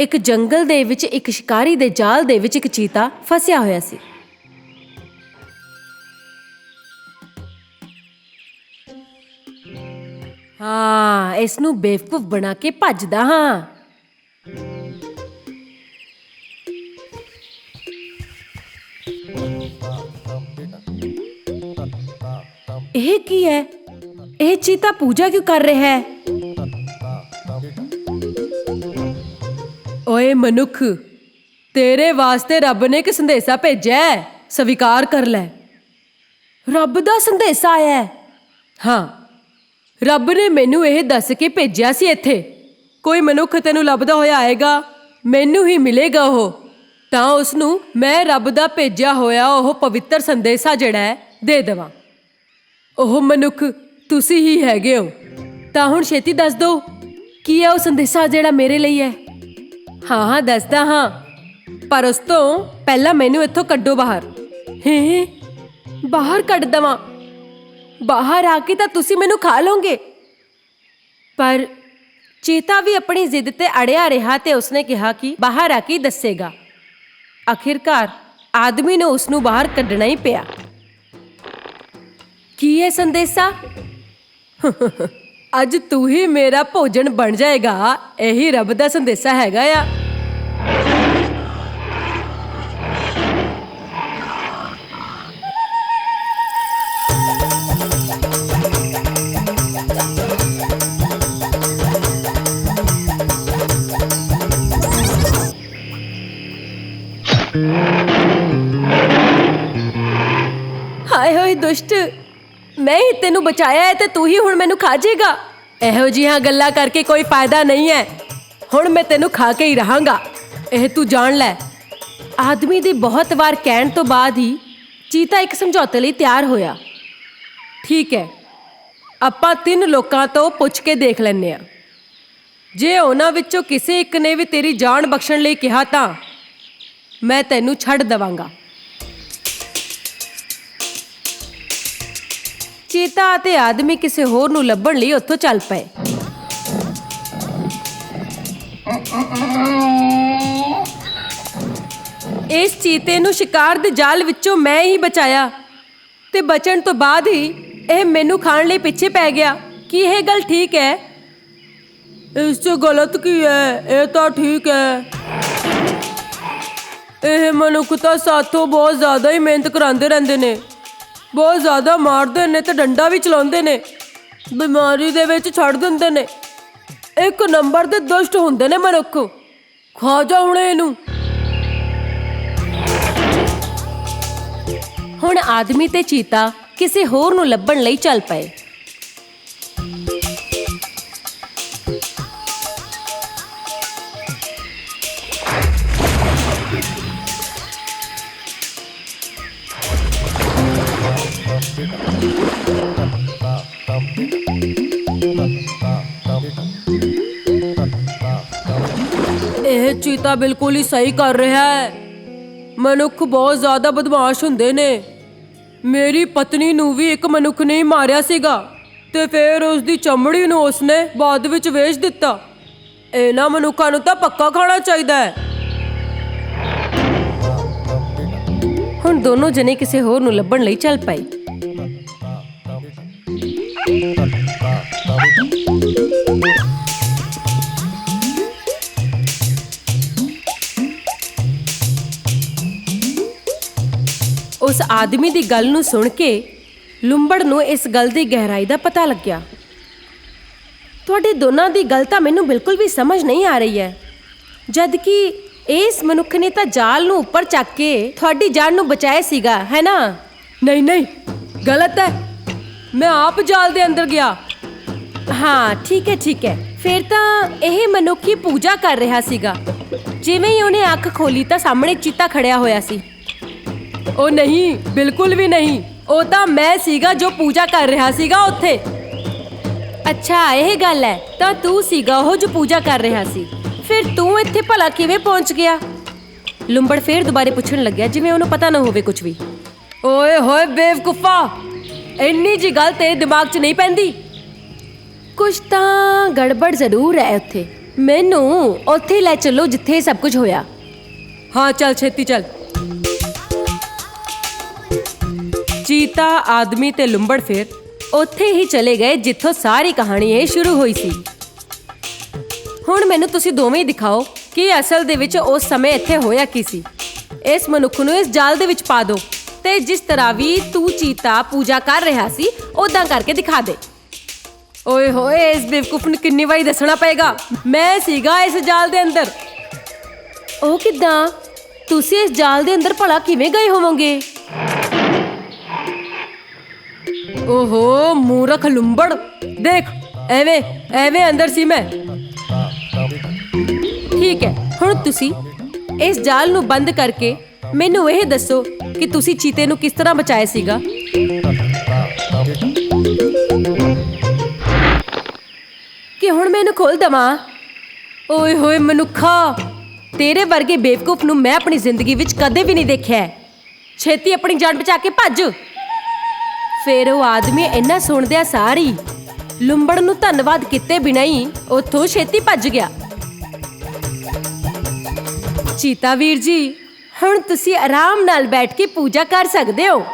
ਇੱਕ ਜੰਗਲ ਦੇ ਵਿੱਚ, ਇੱਕ ਸ਼ਿਕਾਰੀ ਦੇ ਜਾਲ ਦੇ ਵਿੱਚ ਇੱਕ ਚੀਤਾ ਫਸਿਆ ਹੋਇਆ ਸੀ। ਹਾਂ ਇਸ ਨੂੰ ਬੇਵਕੂਫ ਬਣਾ ਕੇ ਭੱਜਦਾ ਹਾਂ। ਇਹ ਕੀ ਹੈ? ਇਹ ਚੀਤਾ ਪੂਜਾ ਕਿਉਂ ਕਰ ਰਿਹਾ ਹੈ? ਓਏ ਮਨੁੱਖ, ਤੇਰੇ ਵਾਸਤੇ ਰੱਬ ਨੇ ਇੱਕ ਸੰਦੇਸ਼ਾ ਭੇਜਿਆ ਹੈ, ਸਵੀਕਾਰ ਕਰ ਲੈ। ਰੱਬ ਦਾ ਸੰਦੇਸ਼ਾ ਆਇਆ ਹੈ। ਹਾਂ, ਰੱਬ ਨੇ ਮੈਨੂੰ ਇਹ ਦੱਸ ਕੇ ਭੇਜਿਆ ਸੀ ਇੱਥੇ। ਕੋਈ ਮਨੁੱਖ ਤੈਨੂੰ ਲੱਭਦਾ ਹੋਇਆ ਆਏਗਾ, ਮੈਨੂੰ ਹੀ ਮਿਲੇਗਾ ਉਹ। ਤਾਂ ਉਸ ਨੂੰ ਮੈਂ ਰੱਬ ਦਾ ਭੇਜਿਆ ਹੋਇਆ ਉਹ ਪਵਿੱਤਰ ਸੰਦੇਸ਼ਾ ਜਿਹੜਾ ਹੈ, ਦੇ ਦੇਵਾਂ। ਉਹ ਮਨੁੱਖ, ਤੁਸੀਂ ਹੀ ਹੈਗੇ ਹੋ। ਤਾਂ ਹੁਣ ਛੇਤੀ ਦੱਸ ਦਿਓ, ਕੀ ਹੈ ਉਹ ਸੰਦੇਸ਼ਾ ਜਿਹੜਾ ਮੇਰੇ ਲਈ ਹੈ? ਹਾਂ ਹਾਂ, ਦੱਸਦਾ ਹਾਂ। ਪਰ ਉਸ ਤੋਂ ਪਹਿਲਾਂ ਮੈਨੂੰ ਇੱਥੋਂ ਕੱਢੋ ਬਾਹਰ। ਹੇ, ਬਾਹਰ ਕੱਢ ਦਵਾਂ। ਬਾਹਰ ਆ ਕੇ ਤਾਂ ਤੁਸੀਂ ਮੈਨੂੰ ਖਾ ਲਓਗੇ। ਪਰ ਚੀਤਾ ਵੀ ਆਪਣੀ ਜ਼ਿੱਦ ਤੇ ਅੜਿਆ ਰਿਹਾ ਤੇ ਉਸਨੇ ਕਿਹਾ ਕਿ ਬਾਹਰ ਆ ਕੇ ਦੱਸੇਗਾ। ਆਖਿਰਕਾਰ ਆਦਮੀ ਨੇ ਉਸ ਨੂੰ ਬਾਹਰ ਕੱਢਣਾ ਹੀ ਪਿਆ। ਕੀ ਹੈ ਸੰਦੇਸ਼ਾ? ਅੱਜ ਤੂੰ ਹੀ ਮੇਰਾ ਭੋਜਨ ਬਣ ਜਾਏਗਾ। ਇਹੀ ਰੱਬ ਦਾ ਸੰਦੇਸ਼ਾ ਹੈਗਾ ਆ। ਹਾਏ ਹੋਏ ਦੁਸ਼ਟ ਮੈਂ ਹੀ ਤੈਨੂੰ ਬਚਾਇਆ ਹੈ ਤੇ ਤੂੰ ਹੀ ਹੁਣ ਮੈਨੂੰ ਖਾ ਜੇਗਾ। ਇਹੋ ਜਿਹੀਆਂ ਗੱਲਾਂ ਕਰਕੇ ਕੋਈ ਫਾਇਦਾ ਨਹੀਂ ਹੈ। ਹੁਣ ਮੈਂ ਤੈਨੂੰ ਖਾ ਕੇ ਹੀ ਰਹਾਂਗਾ। ਇਹ ਤੂੰ ਜਾਣ ਲੈ। ਆਦਮੀ ਦੇ ਬਹੁਤ ਵਾਰ ਕਹਿਣ ਤੋਂ ਬਾਅਦ ਹੀ ਚੀਤਾ ਇੱਕ ਸਮਝੌਤੇ ਲਈ ਤਿਆਰ ਹੋਇਆ। ਠੀਕ ਹੈ। ਆਪਾਂ ਤਿੰਨ ਲੋਕਾਂ ਤੋਂ ਪੁੱਛ ਕੇ ਦੇਖ ਲੈਂਦੇ ਆ ਜੇ ਉਹਨਾਂ ਵਿੱਚੋਂ ਕਿਸੇ ਇੱਕ ਨੇ ਵੀ ਤੇਰੀ ਜਾਨ ਬਖਸ਼ਣ ਲਈ ਕਿਹਾ ਤਾਂ ਮੈਂ ਤੈਨੂੰ ਛੱਡ ਦਵਾਂਗਾ। ਚੀਤਾ ਅਤੇ ਆਦਮੀ ਕਿਸੇ ਹੋਰ ਨੂੰ ਲੱਭਣ ਲਈ ਉੱਥੋਂ ਚੱਲ ਪਏ। ਇਸ ਚੀਤੇ ਨੂੰ ਸ਼ਿਕਾਰ ਦੇ ਜਾਲ ਵਿੱਚੋਂ ਮੈਂ ਹੀ ਬਚਾਇਆ ਤੇ ਬਚਣ ਤੋਂ ਬਾਅਦ ਹੀ ਇਹ ਮੈਨੂੰ ਖਾਣ ਲਈ ਪਿੱਛੇ ਪੈ ਗਿਆ। ਕੀ ਇਹ ਗੱਲ ਠੀਕ ਹੈ? ਇਸ 'ਚ ਗਲਤ ਕੀ ਹੈ? ਇਹ ਤਾਂ ਠੀਕ ਹੈ। ਇਹ ਮਨੁੱਖ ਤਾਂ ਸਾਥੋਂ ਬਹੁਤ ਜ਼ਿਆਦਾ ਹੀ ਮਿਹਨਤ ਕਰਾਉਂਦੇ ਰਹਿੰਦੇ ਨੇ। ਬਹੁਤ ਜ਼ਿਆਦਾ ਮਾਰਦੇ ਨੇ ਤੇ ਡੰਡਾ ਵੀ ਚਲਾਉਂਦੇ ਨੇ। ਬਿਮਾਰੀ ਦੇ ਵਿੱਚ ਛੱਡ ਦਿੰਦੇ ਨੇ। ਇੱਕ ਨੰਬਰ ਦੇ ਦੁਸ਼ਟ ਹੁੰਦੇ ਨੇ ਮਨੁੱਖ। ਖਾ ਜਾ ਹੁਣ ਇਹਨੂੰ। ਹੁਣ ਆਦਮੀ ਤੇ ਚੀਤਾ ਕਿਸੇ ਹੋਰ ਨੂੰ ਲੱਭਣ ਲਈ ਚੱਲ ਪਏ। ਇਹ ਬਿਲਕੁਲ ਹੀ ਸਹੀ ਕਰ ਰਿਹਾ ਹੈ। ਮਨੁੱਖ ਬਹੁਤ ਜ਼ਿਆਦਾ ਬਦਮਾਸ਼ ਹੁੰਦੇ ਨੇ। ਮੇਰੀ ਪਤਨੀ ਨੂੰ ਵੀ ਇੱਕ ਮਨੁੱਖ ਨੇ ਹੀ ਮਾਰਿਆ ਸੀਗਾ ਤੇ ਫਿਰ ਉਸ ਦੀ ਚਮੜੀ ਨੂੰ ਉਸਨੇ ਬਾਅਦ ਵਿੱਚ ਵੇਚ ਦਿੱਤਾ। ਇਹਨਾਂ ਮਨੁੱਖਾਂ ਨੂੰ ਤਾਂ ਪੱਕਾ ਖਾਣਾ ਚਾਹੀਦਾ ਹੈ। ਹੁਣ ਦੋਨੋਂ ਜਣੇ ਕਿਸੇ ਹੋਰ ਨੂੰ ਲੱਭਣ ਲਈ ਚੱਲ ਪਏ। ਉਸ ਆਦਮੀ ਦੀ ਗੱਲ ਨੂੰ ਸੁਣ ਕੇ ਲੁੰਬੜ ਨੂੰ ਇਸ ਗੱਲ ਦੀ ਗਹਿਰਾਈ ਦਾ ਪਤਾ ਲੱਗਿਆ। ਤੁਹਾਡੇ ਦੋਨਾਂ ਦੀ ਗੱਲ ਤਾਂ ਮੈਨੂੰ ਬਿਲਕੁਲ ਵੀ ਸਮਝ ਨਹੀਂ ਆ ਰਹੀ ਹੈ। ਜਦ ਕਿ ਇਸ ਮਨੁੱਖ ਨੇ ਤਾਂ ਜਾਲ ਨੂੰ ਉੱਪਰ ਚੱਕ ਕੇ ਤੁਹਾਡੀ ਜਾਨ ਨੂੰ ਬਚਾਇਆ ਸੀਗਾ ਹੈ ਨਾ? ਨਹੀਂ ਨਹੀਂ ਗਲਤ ਹੈ। ਮੈਂ ਆਪ ਜਾਲ ਦੇ ਅੰਦਰ ਗਿਆ। ਹਾਂ ਠੀਕ ਹੈ ਠੀਕ ਹੈ। ਫਿਰ ਤਾਂ ਇਹ ਮਨੁੱਖੀ ਪੂਜਾ ਕਰ ਰਿਹਾ ਸੀਗਾ। ਜਿਵੇਂ ਹੀ ਉਹਨੇ ਅੱਖ ਖੋਲੀ ਤਾਂ ਸਾਹਮਣੇ ਚੀਤਾ ਖੜਿਆ ਹੋਇਆ ਸੀ। ਉਹ ਨਹੀਂ, ਬਿਲਕੁਲ ਵੀ ਨਹੀਂ। ਉਹ ਤਾਂ ਮੈਂ ਸੀਗਾ ਜੋ ਪੂਜਾ ਕਰ ਰਿਹਾ ਸੀਗਾ ਉੱਥੇ। ਅੱਛਾ, ਇਹ ਗੱਲ ਹੈ। ਤਾਂ ਤੂੰ ਸੀਗਾ ਉਹ ਜੋ ਪੂਜਾ ਕਰ ਰਿਹਾ ਸੀ। ਫਿਰ ਤੂੰ ਇੱਥੇ ਭਲਾ ਕਿਵੇਂ ਪਹੁੰਚ ਗਿਆ? ਲੁੰਬੜ ਫੇਰ ਦੁਬਾਰੇ ਪੁੱਛਣ ਲੱਗਿਆ, ਜਿਵੇਂ ਉਹਨੂੰ ਪਤਾ ਨਾ ਹੋਵੇ ਕੁਝ ਵੀ। ਓਏ ਹੋਏ ਬੇਵਕੂਫਾ! ਇੰਨੀ ਜੀ ਗੱਲ ਤੇਰੇ ਦਿਮਾਗ 'ਚ ਨਹੀਂ ਪੈਂਦੀ। ਕੁਝ ਤਾਂ ਗੜਬੜ ਜ਼ਰੂਰ ਹੈ ਉੱਥੇ। ਮੈਨੂੰ ਉੱਥੇ ਲੈ ਚੱਲੋ ਜਿੱਥੇ ਸਭ ਕੁਝ ਹੋਇਆ। ਹਾਂ, ਚੱਲ ਛੇਤੀ ਚੱਲ। ਚੀਤਾ, ਆਦਮੀ ਤੇ ਲੰਬੜ ਫਿਰ ਉੱਥੇ ਹੀ ਚਲੇ ਗਏ ਜਿੱਥੋਂ ਸਾਰੀ ਕਹਾਣੀ ਇਹ ਸ਼ੁਰੂ ਹੋਈ ਸੀ। ਹੁਣ ਮੈਨੂੰ ਤੁਸੀਂ ਦੋਵੇਂ ਹੀ ਦਿਖਾਓ ਕਿ ਅਸਲ ਦੇ ਵਿੱਚ ਉਸ ਸਮੇਂ ਇੱਥੇ ਹੋਇਆ ਕੀ ਸੀ। ਇਸ ਮਨੁੱਖ ਨੂੰ ਇਸ ਜਾਲ ਦੇ ਵਿੱਚ ਪਾ ਦਿਓ ਤੇ ਜਿਸ ਤਰ੍ਹਾਂ ਵੀ ਤੂੰ ਚੀਤਾ ਪੂਜਾ ਕਰ ਰਿਹਾ ਸੀ ਉਦਾਂ ਕਰਕੇ ਦਿਖਾ ਦੇ। ਓਏ ਹੋਏ, ਇਸ ਬੇਵਕੂਫ ਨੂੰ ਕਿੰਨੀ ਵਾਰੀ ਦੱਸਣਾ ਪਏਗਾ। ਮੈਂ ਸੀਗਾ ਇਸ ਜਾਲ ਦੇ ਅੰਦਰ। ਉਹ ਕਿਦਾਂ? ਤੁਸੀਂ ਇਸ ਜਾਲ ਦੇ ਅੰਦਰ ਭਲਾ ਕਿਵੇਂ ਗਏ ਹੋਵੋਗੇ? ਓਹੋ, ਮੂਰਖ ਲੰਬੜ। ਦੇਖ, ਐਵੇਂ ਐਵੇਂ ਅੰਦਰ ਸੀ ਮੈਂ। ਠੀਕ ਹੈ, ਹੁਣ ਤੁਸੀਂ ਇਸ ਜਾਲ ਨੂੰ ਬੰਦ ਕਰਕੇ ਮੈਨੂੰ ਇਹ ਦੱਸੋ ਕਿ ਤੁਸੀਂ ਚੀਤੇ ਨੂੰ ਕਿਸ ਤਰ੍ਹਾਂ ਬਚਾਇਆ ਸੀਗਾ? ਕਿ ਹੁਣ ਮੈਨੂੰ ਖੋਲ ਦਵਾਂ? ਓਏ ਹੋਏ ਮਨੁੱਖਾ, ਤੇਰੇ ਵਰਗੇ ਬੇਵਕੂਫ ਨੂੰ ਮੈਂ ਆਪਣੀ ਜ਼ਿੰਦਗੀ ਵਿੱਚ ਕਦੇ ਵੀ ਨਹੀਂ ਦੇਖਿਆ। ਛੇਤੀ ਆਪਣੀ ਜਾਨ ਬਚਾ ਕੇ ਭੱਜ। ਫਿਰ ਉਹ ਆਦਮੀ ਇੰਨਾ ਸੁਣਦਿਆਂ ਸਾਰੀ ਲੰਬੜ ਨੂੰ ਧੰਨਵਾਦ ਕੀਤੇ ਬਿਨਾਂ ਹੀ ਉੱਥੋਂ ਛੇਤੀ ਭੱਜ ਗਿਆ। ਚੀਤਾ ਵੀਰ ਜੀ, ਹੁਣ ਤੁਸੀਂ ਆਰਾਮ ਨਾਲ ਬੈਠ ਕੇ ਪੂਜਾ ਕਰ ਸਕਦੇ ਹੋ।